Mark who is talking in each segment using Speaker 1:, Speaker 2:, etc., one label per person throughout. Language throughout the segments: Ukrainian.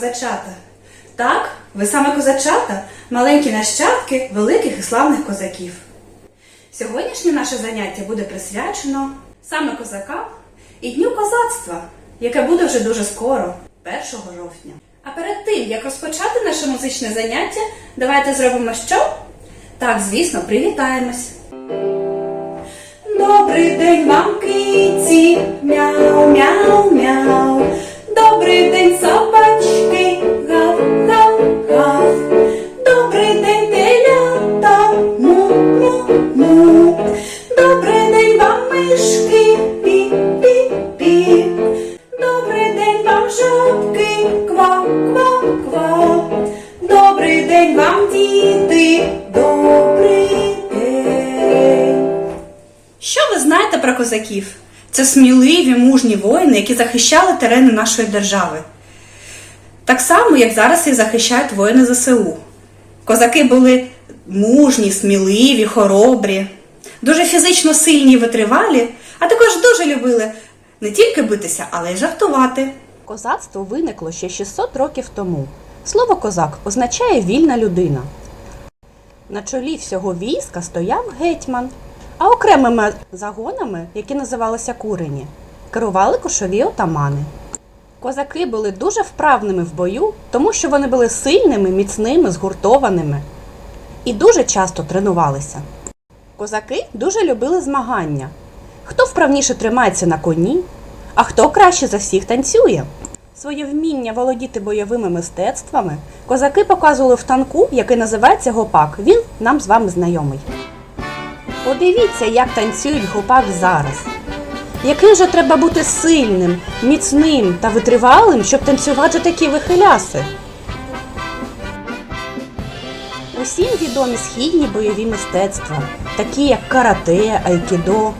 Speaker 1: Козачата! Так, ви саме козачата, маленькі нащадки великих і славних козаків. Сьогоднішнє наше заняття буде присвячено саме козакам і Дню козацтва, яке буде вже дуже скоро, 1 жовтня. А перед тим, як розпочати наше музичне заняття, давайте зробимо що? Так, звісно, привітаємось. Добрий день вам, киці, мяу, ква, ква, ква. Добрий день вам, діти, добрий день. Що ви знаєте про козаків? Це сміливі, мужні воїни, які захищали терени нашої держави. Так само, як зараз їх захищають воїни ЗСУ. Козаки були мужні, сміливі, хоробрі, дуже фізично сильні і витривалі, а також дуже любили не тільки битися, але й жартувати.
Speaker 2: Козацтво виникло ще 600 років тому. Слово козак означає вільна людина. На чолі всього війська стояв гетьман, а окремими загонами, які називалися курені, керували кошові отамани. Козаки були дуже вправними в бою, тому що вони були сильними, міцними, згуртованими і дуже часто тренувалися. Козаки дуже любили змагання. Хто вправніше тримається на коні, а хто краще за всіх танцює. Своє вміння володіти бойовими мистецтвами козаки показували в танку, який називається гопак. Він нам з вами знайомий. Подивіться, як танцюють гопак зараз. Яким же треба бути сильним, міцним та витривалим, щоб танцювати такі вихиляси? Усім відомі східні бойові мистецтва, такі як карате, айкідо.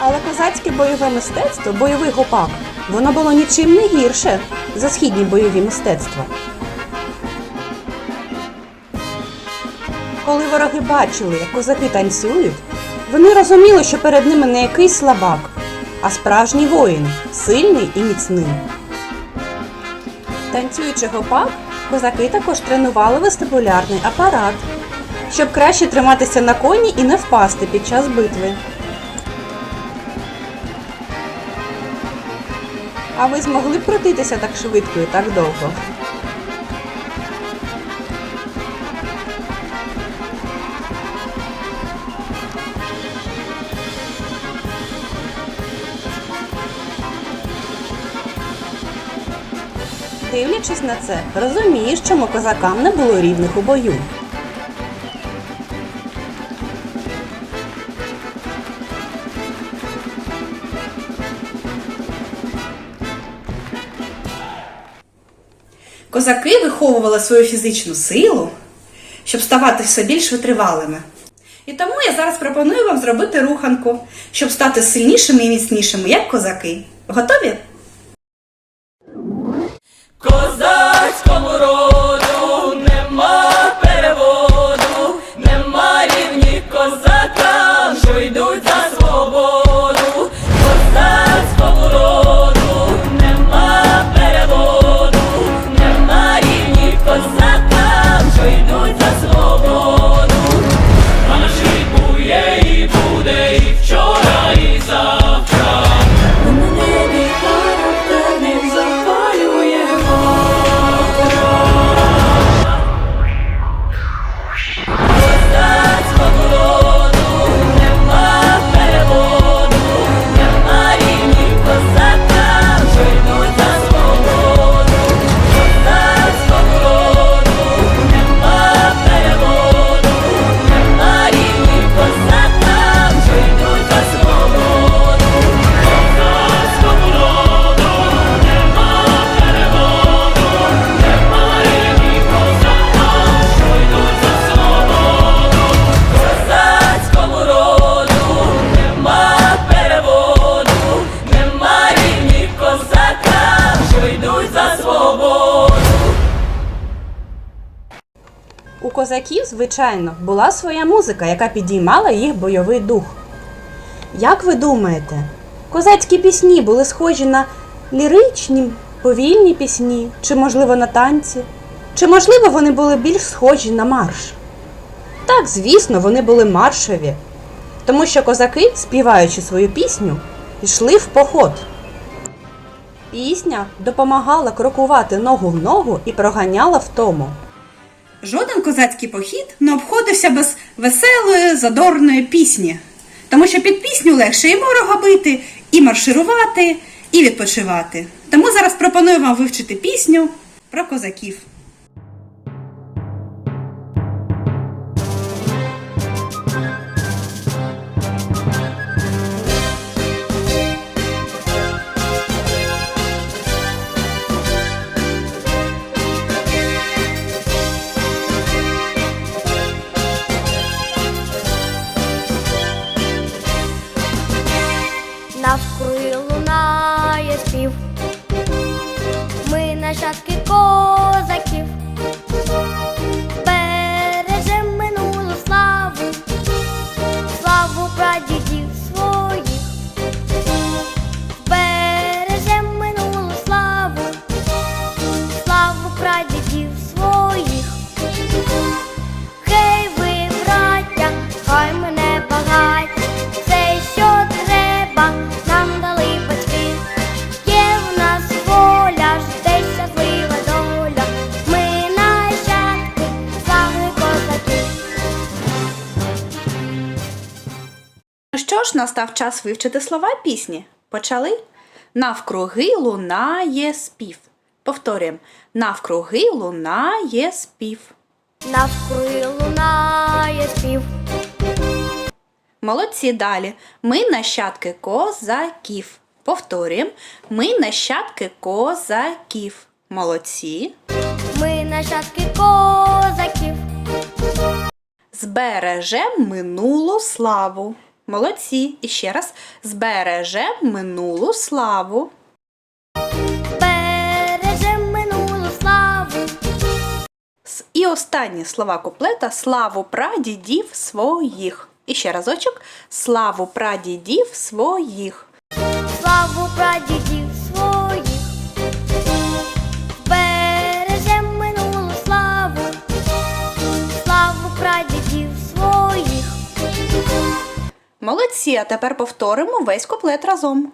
Speaker 2: Але козацьке бойове мистецтво, бойовий гопак, воно було нічим не гірше за східні бойові мистецтва. Коли вороги бачили, як козаки танцюють, вони розуміли, що перед ними не якийсь слабак, а справжній воїн, сильний і міцний. Танцюючи гопак, козаки також тренували вестибулярний апарат, щоб краще триматися на коні і не впасти під час битви. А ви змогли б так швидко і так довго? Дивлячись на це, розумієш, чому козакам не було рівних у бою.
Speaker 1: Козаки виховували свою фізичну силу, щоб ставати все більш витривалими. І тому я зараз пропоную вам зробити руханку, щоб стати сильнішими і міцнішими, як козаки. Готові?
Speaker 2: Звичайно, була своя музика, яка підіймала їх бойовий дух. Як ви думаєте, козацькі пісні були схожі на ліричні, повільні пісні, чи, можливо, на танці, чи, можливо, вони були більш схожі на марш. Так, звісно, вони були маршові, тому що козаки, співаючи свою пісню, йшли в поход. Пісня допомагала крокувати ногу в ногу і проганяла втому.
Speaker 1: Жоден козацький похід не обходився без веселої, задорної пісні, тому що під пісню легше і ворога бити, і марширувати, і відпочивати. Тому зараз пропоную вам вивчити пісню про козаків.
Speaker 3: Що
Speaker 1: ж, настав час вивчити слова пісні. Почали? Навкруги лунає спів. Повторюємо. Навкруги лунає спів.
Speaker 3: Навкруги лунає спів.
Speaker 1: Молодці далі. Ми нащадки козаків. Повторюємо. Ми нащадки козаків. Молодці.
Speaker 3: Ми нащадки козаків.
Speaker 1: Збережем минулу славу. Молодці. І ще раз. Збережем минулу славу.
Speaker 3: Бережем минулу славу.
Speaker 1: І останні слова куплета славу прадідів своїх. І ще разочок. Славу прадідів своїх.
Speaker 3: славу прадідів
Speaker 1: Молодці, а тепер повторимо весь куплет разом.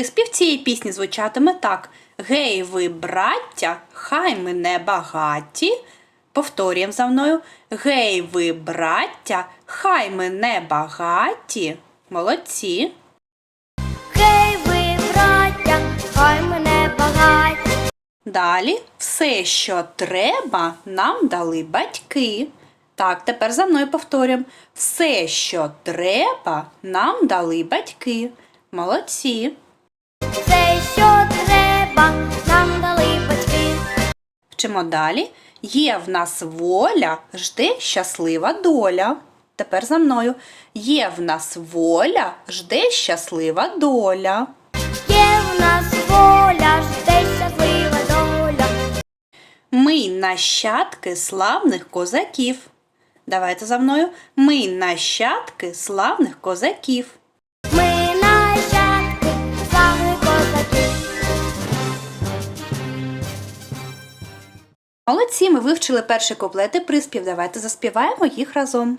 Speaker 1: Приспів цієї пісні звучатиме так: Гей, ви, браття, хай ми не багаті. Повторюємо за мною. Гей, ви, браття, хай ми не багаті. Молодці.
Speaker 3: Гей ви, браття, хай мене багать,
Speaker 1: Далі все, що треба, нам дали батьки. Так, тепер за мною повторюємо. Все, що треба, нам дали батьки. Молодці.
Speaker 3: Все, що треба, нам дали батьки.
Speaker 1: Вчимо далі. Є в нас воля, жде щаслива доля. Тепер за мною. Є в нас воля, жде щаслива доля.
Speaker 3: Є в нас воля, жде щаслива доля.
Speaker 1: Ми нащадки славних козаків. Давайте за мною. Ми нащадки славних козаків. Молодці, ми вивчили перші куплети приспів. Давайте заспіваємо їх разом.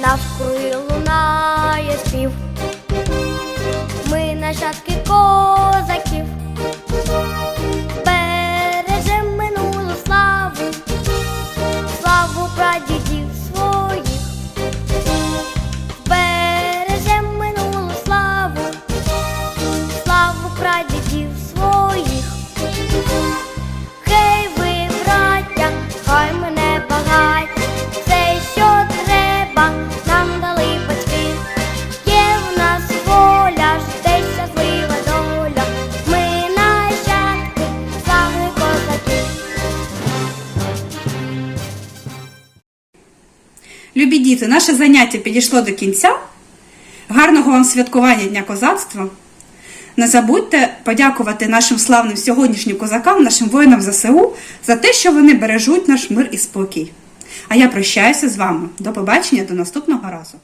Speaker 3: Навкруги лунає спів. Ми нащадки прадідів своїх. Хей ви, браття, хай мене багать, все, що треба, нам дали батьки. Є в нас воля, жде щаслива доля. Ми нащадки, славні козаки.
Speaker 1: Любі діти, наше заняття підійшло до кінця. Гарного вам святкування Дня козацтва! Не забудьте подякувати нашим славним сьогоднішнім козакам, нашим воїнам ЗСУ за те, що вони бережуть наш мир і спокій. А я прощаюся з вами. До побачення, до наступного разу.